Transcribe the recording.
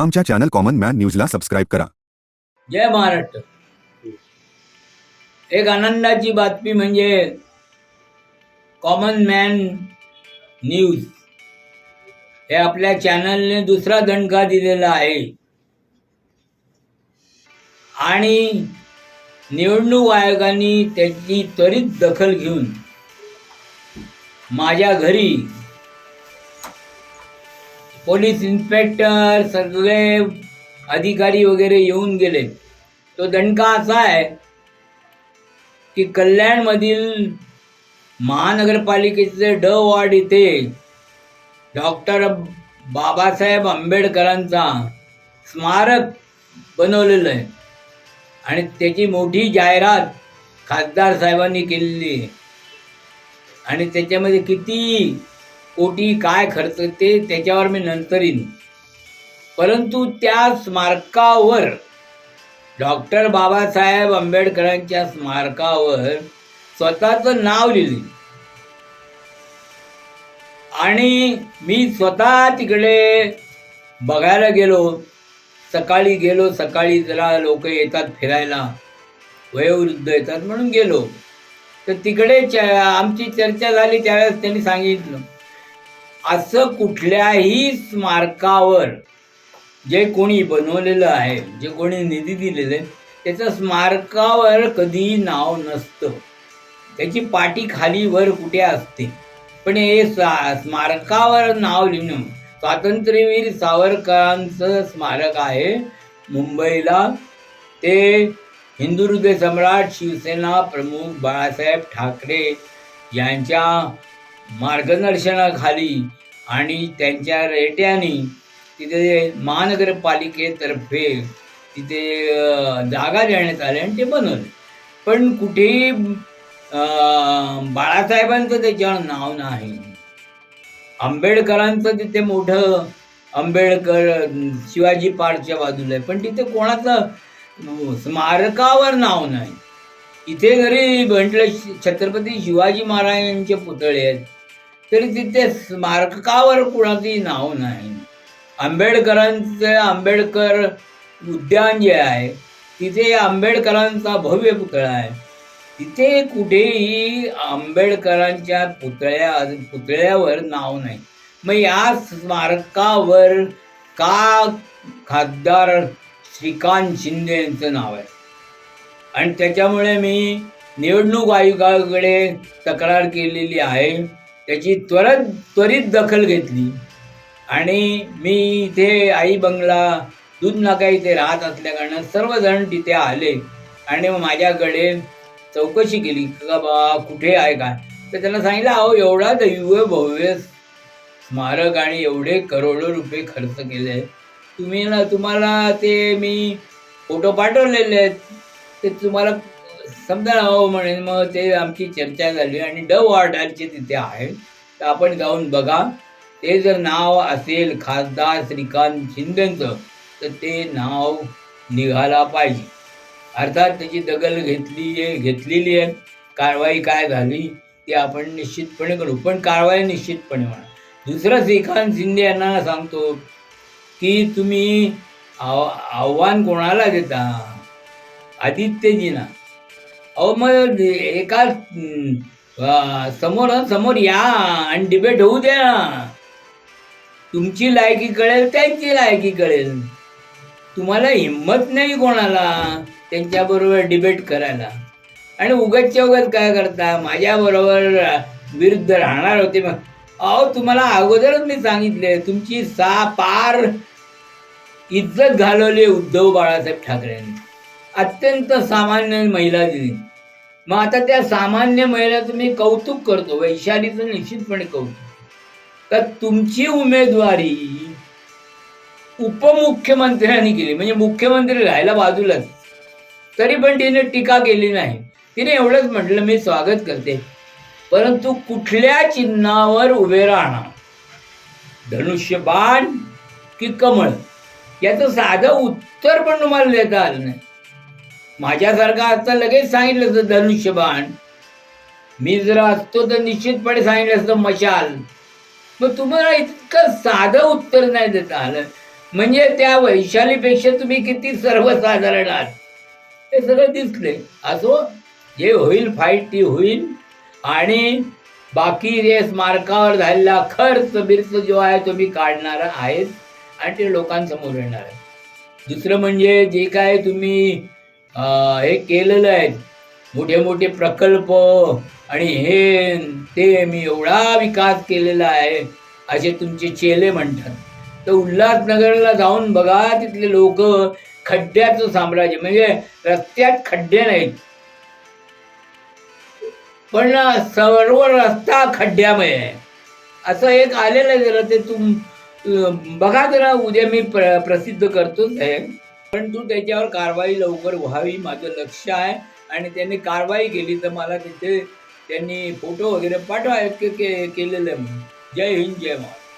आमच्या channel common man न्यूजला subscribe करा. जय महाराष्ट्र. एक आनंदाची बातमी म्हणजे कॉमन मॅन न्यूज हे आपल्या चॅनलने दुसरा दणका दिलेला आहे. आणि निवडणूक आयोगाने त्याची त्वरित दखल घेऊन माझ्या घरी पोलीस इन्स्पेक्टर सगळे अधिकारी वगैरे येऊन गेले. तो दणका असा आहे की कल्याणमधील महानगरपालिकेचे ड वॉर्ड इथे डॉक्टर बाबासाहेब आंबेडकरांचा स्मारक बनवलेलं आहे. आणि त्याची मोठी जाहिरात खासदार साहेबांनी केलेली आहे. आणि त्याच्यामध्ये किती कोटी काय खर्च ते त्याच्यावर मी नंतर येईन. परंतु त्या स्मारकावर डॉक्टर बाबासाहेब आंबेडकरांच्या स्मारकावर स्वतःचं नाव लिहिले. आणि मी स्वतः तिकडे बघायला गेलो. सकाळी गेलो सकाळी जरा लोक येतात फिरायला वयोवृद्ध येतात म्हणून गेलो. तर तिकडे च आमची चर्चा झाली त्यावेळेस त्यांनी सांगितलं. असं कुठल्याही स्मारकावर जे कोणी बनवलेलं आहे जे कोणी निधी दिलेलं आहे त्याचं स्मारकावर कधीही नाव नसतं. त्याची पाठी खाली वर कुठे असते? पण हे स्मारकावर नाव लिहिणं स्वातंत्र्यवीर सावरकरांचं स्मारक आहे. मुंबईला ते हिंदू हृदय सम्राट शिवसेना प्रमुख बाळासाहेब ठाकरे यांच्या मार्गदर्शनाखाली आणि त्यांच्या रेट्याने तिथे महानगरपालिकेतर्फे तिथे जागा देण्यात आल्या आणि ते बनवले. पण कुठेही बाळासाहेबांचं त्याच्यावर नाव नाही. आंबेडकरांचं तिथे मोठं आंबेडकर शिवाजी पार्कच्या बाजूला आहे. पण तिथे कोणाचं स्मारकावर नाव नाही. इथे जरी म्हटलं श- छत्रपती शिवाजी महाराजांचे पुतळे आहेत तरी तिथे स्मारकावर कुणाचंही नाव नाही. आंबेडकरांचं आंबेडकर उद्यान जे आहे तिथे आंबेडकरांचा भव्य पुतळा आहे. तिथे कुठेही आंबेडकरांच्या पुतळ्या पुतळ्यावर नाव नाही. मग या स्मारकावर का खासदार श्रीकांत शिंदे यांचं नाव आहे? आणि त्याच्यामुळे मी निवडणूक आयोगाकडे तक्रार केलेली आहे. त्याची त्वरित त्वरित दखल घेतली. आणि मी इथे आई बंगला दूध नाका इथे राहत असल्याकारणानं सर्वजण तिथे आले. आणि मग माझ्याकडे चौकशी केली का बा कुठे आहे काय? तर त्यांना सांगितलं अहो एवढा दैव भव्य स्मारक आणि एवढे करोडो रुपये खर्च केले. तुम्ही ना तुम्हाला ते मी फोटो पाठवलेले आहेत. ते तुम्हाला समजा हो म्हणेन मग ते आमची चर्चा झाली आणि ड वॉर्डाचे तिथे आहे तर आपण जाऊन बघा. ते जर नाव असेल खासदार श्रीकांत शिंदेचं तर ते नाव निघाला पाहिजे. अर्थात त्याची दखल घेतली आहे घेतलेली आहे. कारवाई काय झाली ते आपण निश्चितपणे करू. पण कारवाई निश्चितपणे म्हणा दुसरं श्रीकांत शिंदे यांना सांगतो की तुम्ही आव आव्हान कोणाला देता? आदित्यजीना. अहो मग एका समोर समोर या आणि डिबेट होऊ द्या. तुमची लायकी कळेल त्यांची लायकी कळेल. तुम्हाला हिंमत नाही कोणाला त्यांच्याबरोबर डिबेट करायला. आणि उगतच्या उगत काय करता माझ्याबरोबर विरुद्ध राहणार होते मग. अहो तुम्हाला अगोदरच मी सांगितले तुमची सा पार इज्जत घालवली उद्धव बाळासाहेब ठाकरेंनी. अत्यंत सामान्य महिला दिली. मग आता त्या सामान्य महिलाचं मी कौतुक करतो वैशालीचं निश्चितपणे कौतुक. तर तुमची उमेदवारी उपमुख्यमंत्र्यांनी केली म्हणजे मुख्यमंत्री राहायला बाजूलाच तरी पण तिने टीका केली नाही. तिने एवढंच म्हटलं मी स्वागत करते. परंतु कुठल्या चिन्हावर उभे राहणार? धनुष्यबाण की कमळ? याचं साधं उत्तर पण तुम्हाला देता आलं नाही. माझ्यासारखा असता लगेच सांगितलं असतं धनुष्यबाण. मी जर असतो तर निश्चितपणे सांगितलं असतं मशाल. मग तुम्हाला इतकं साधं उत्तर नाही देता आलं. म्हणजे त्या वैशालीपेक्षा तुम्ही किती सर्वसाधारण आहात. हे सगळं दिसले असो जे होईल फाईट ती होईल. आणि बाकी जे स्मारकावर झालेला खर्च बिर्च जो आहे तो मी काढणार आहेत आणि ते लोकांसमोर येणार आहे. दुसरं म्हणजे जे काय तुम्ही हे केलेलं आहे. मोठे मोठे प्रकल्प आणि हे ते मी एवढा विकास केलेला आहे असे तुमचे चेले म्हणतात. तर उल्हासनगरला जाऊन बघा तिथले लोक खड्ड्याचं साम्राज्य म्हणजे रस्त्यात खड्डे नाहीत. पण सर्व रस्ता खड्ड्यामय आहे. असं एक आलेलं आहे जरा ते तुम बघा जरा उद्या मी प्र प्रसिद्ध करतोच आहे. परंतु त्याच्यावर कारवाई लवकर व्हावी माझं लक्ष आहे. आणि त्यांनी कारवाई केली तर मला तिथे त्यांनी फोटो वगैरे पाठवा के- के- केलेलं आहे म्हणून. जय हिंद जय महाराज